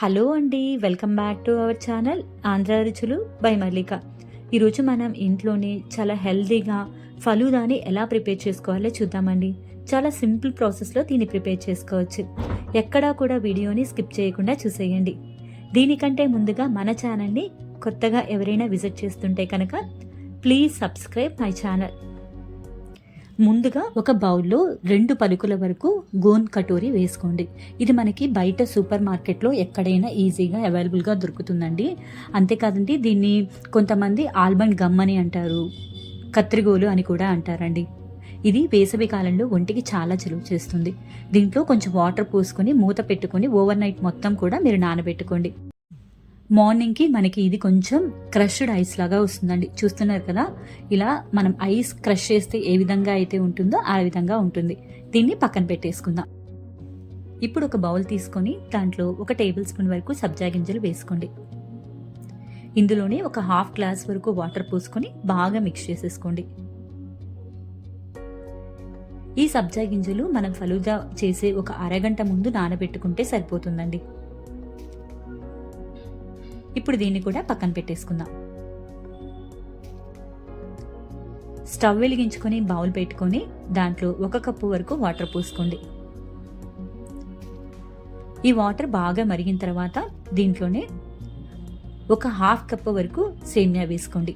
Hello అండి welcome back to our channel Andhra రుచులు by మల్లిక. ఈరోజు మనం ఇంట్లోనే చాలా హెల్దీగా ఫలూదాని ఎలా ప్రిపేర్ చేసుకోవాలో చూద్దామండి. చాలా సింపుల్ ప్రాసెస్లో దీన్ని ప్రిపేర్ చేసుకోవచ్చు. ఎక్కడా కూడా వీడియోని స్కిప్ చేయకుండా చూసేయండి. దీనికంటే ముందుగా మన ఛానల్ని కొత్తగా ఎవరైనా విజిట్ చేస్తుంటే కనుక ప్లీజ్ సబ్స్క్రైబ్ మై ఛానల్. ముందుగా ఒక బౌల్లో రెండు పలుకుల వరకు గోన్ కటోరీ వేసుకోండి. ఇది మనకి బయట సూపర్ మార్కెట్లో ఎక్కడైనా ఈజీగా అవైలబుల్గా దొరుకుతుందండి. అంతేకాదండి దీన్ని కొంతమంది ఆల్మండ్ గమ్ అని అంటారు కత్రిగోలు అని కూడా అంటారండి. ఇది వేసవి కాలంలో ఒంటికి చాలా చెలువ చేస్తుంది. దీంట్లో కొంచెం వాటర్ పోసుకొని మూత పెట్టుకొని ఓవర్ నైట్ మొత్తం కూడా మీరు నానబెట్టుకోండి. మార్నింగ్కి మనకి ఇది కొంచెం క్రష్డ్ ఐస్ లాగా వస్తుందండి. చూస్తున్నారు కదా? ఇలా మనం ఐస్ క్రష్ చేస్తే ఏ విధంగా అయితే ఉంటుందో ఆ విధంగా ఉంటుంది. దీన్ని పక్కన పెట్టేసుకుందాం. ఇప్పుడు ఒక బౌల్ తీసుకొని దాంట్లో ఒక టేబుల్ స్పూన్ వరకు సబ్జా గింజలు వేసుకోండి. ఇందులోనే ఒక హాఫ్ గ్లాస్ వరకు వాటర్ పోసుకొని బాగా మిక్స్ చేసేసుకోండి. ఈ సబ్జా గింజలు మనం ఫలూదా చేసే ఒక అరగంట ముందు నానబెట్టుకుంటే సరిపోతుందండి. ఇప్పుడు దీన్ని కూడా పక్కన పెట్టేసుకుందాం. స్టవ్ వెలిగించుకొని బౌల్ పెట్టుకొని దాంట్లో ఒక కప్పు వరకు వాటర్ పోసుకోండి. ఈ వాటర్ బాగా మరిగిన తర్వాత దీంట్లోనే ఒక హాఫ్ కప్ వరకు సేమియా వేసుకోండి.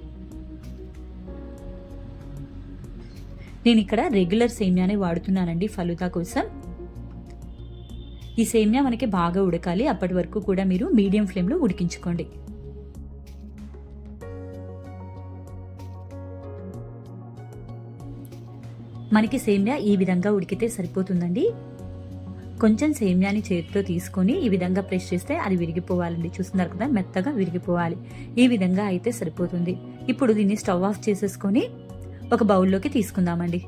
నేను ఇక్కడ రెగ్యులర్ సేమియానే వాడుతున్నానండి ఫలుదా కోసం. ఈ సేమ్యా మనకి బాగా ఉడకాలి. అప్పటి వరకు కూడా మీరు మీడియం ఫ్లేమ్లో ఉడికించుకోండి. మనకి సేమ్యా ఈ విధంగా ఉడికితే సరిపోతుందండి. కొంచెం సేమ్యాని చేతితో తీసుకొని ఈ విధంగా ప్రెస్ చేస్తే అది విరిగిపోవాలండి. చూస్తున్నారు కదా మెత్తగా విరిగిపోవాలి. ఈ విధంగా అయితే సరిపోతుంది. ఇప్పుడు దీన్ని స్టవ్ ఆఫ్ చేసేసుకొని ఒక బౌల్లోకి తీసుకుందామండి.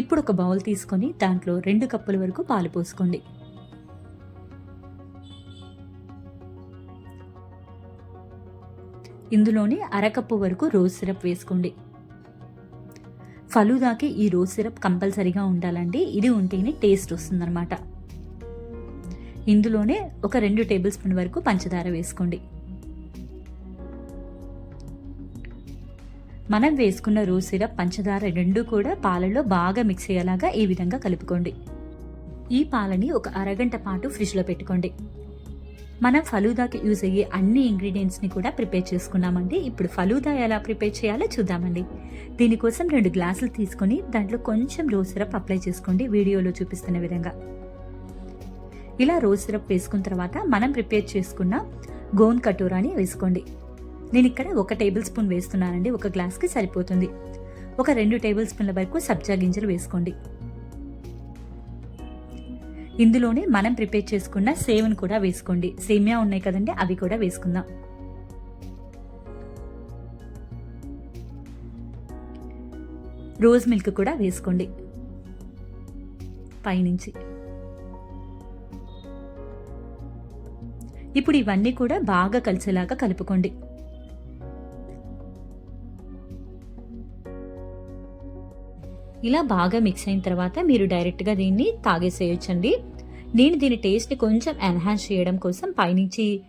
ఇప్పుడు ఒక బౌల్ తీసుకొని దాంట్లో రెండు కప్పుల వరకు పాలు పోసుకోండి. ఇందులోనే అరకప్పు వరకు రోజ్ సిరప్ వేసుకోండి. ఫలూదాకి ఈ రోజ్ సిరప్ కంపల్సరీగా ఉండాలండి. ఇది ఉంటేనే టేస్ట్ వస్తుందన్నమాట. ఇందులోనే ఒక రెండు టేబుల్ స్పూన్ వరకు పంచదార వేసుకోండి. మనం వేసుకున్న రోజ్ సిరప్ పంచదార రెండు కూడా పాలలో బాగా మిక్స్ అయ్యేలాగా ఈ విధంగా కలుపుకోండి. ఈ పాలని ఒక అరగంట పాటు ఫ్రిడ్జ్లో పెట్టుకోండి. మనం ఫలూదాకి యూజ్ అయ్యే అన్ని ఇంగ్రీడియంట్స్ని కూడా ప్రిపేర్ చేసుకున్నామండి. ఇప్పుడు ఫలూదా ఎలా ప్రిపేర్ చేయాలో చూద్దామండి. దీనికోసం రెండు గ్లాసులు తీసుకొని దాంట్లో కొంచెం రోజ్ సిరప్ అప్లై చేసుకోండి వీడియోలో చూపిస్తున్న విధంగా. ఇలా రోజ్ సిరప్ వేసుకున్న తర్వాత మనం ప్రిపేర్ చేసుకున్న గోన్ కటోరాని వేసుకోండి. నేను ఇక్కడ ఒక టేబుల్ స్పూన్ వేస్తున్నానండి ఒక గ్లాస్కి సరిపోతుంది. ఒక రెండు టేబుల్ స్పూన్ల వరకు సబ్జా గింజలు వేసుకోండి. ఇందులోనే మనం ప్రిపేర్ చేసుకున్న సేవ్ను కూడా వేసుకోండి. సేమియా ఉన్నాయి కదండి అవి కూడా వేసుకుందాం. రోజ్ మిల్క్ కూడా వేసుకోండి. పైనుంచి. ఇప్పుడు ఇవన్నీ కూడా బాగా కలిసేలాగా కలుపుకోండి. ఇలా బాగా మిక్స్ అయిన తర్వాత మీరు డైరెక్ట్గా దీన్ని తాగేసేయొచ్చండి. నేను దీని టేస్ట్ని కొంచెం ఎన్హాన్స్ చేయడం కోసం పైనుంచి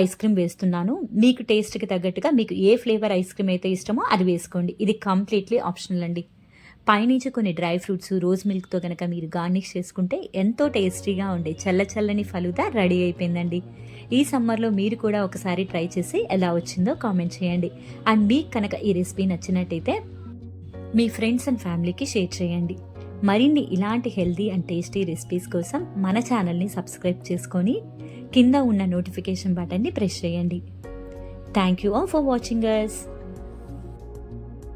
ఐస్ క్రీమ్ వేస్తున్నాను. మీకు టేస్ట్కి తగ్గట్టుగా మీకు ఏ ఫ్లేవర్ ఐస్ క్రీమ్ అయితే ఇష్టమో అది వేసుకోండి. ఇది కంప్లీట్లీ ఆప్షనల్ అండి. పైనుంచి కొన్ని డ్రై ఫ్రూట్స్ రోజ్ మిల్క్తో కనుక మీరు గార్నిష్ చేసుకుంటే ఎంతో టేస్టీగా ఉండే చల్ల చల్లని ఫలుదా రెడీ అయిపోయిందండి. ఈ సమ్మర్లో మీరు కూడా ఒకసారి ట్రై చేసి ఎలా వచ్చిందో కామెంట్ చేయండి. అండ్ మీకు కనుక ఈ రెసిపీ నచ్చినట్టయితే మీ ఫ్రెండ్స్ అండ్ ఫ్యామిలీకి షేర్ చేయండి. మరిన్ని ఇలాంటి హెల్దీ అండ్ టేస్టీ రెసిపీస్ కోసం మన ఛానల్ని సబ్స్క్రైబ్ చేసుకొని కింద ఉన్న నోటిఫికేషన్ బటన్ని ప్రెస్ చేయండి. Thank you all for watching us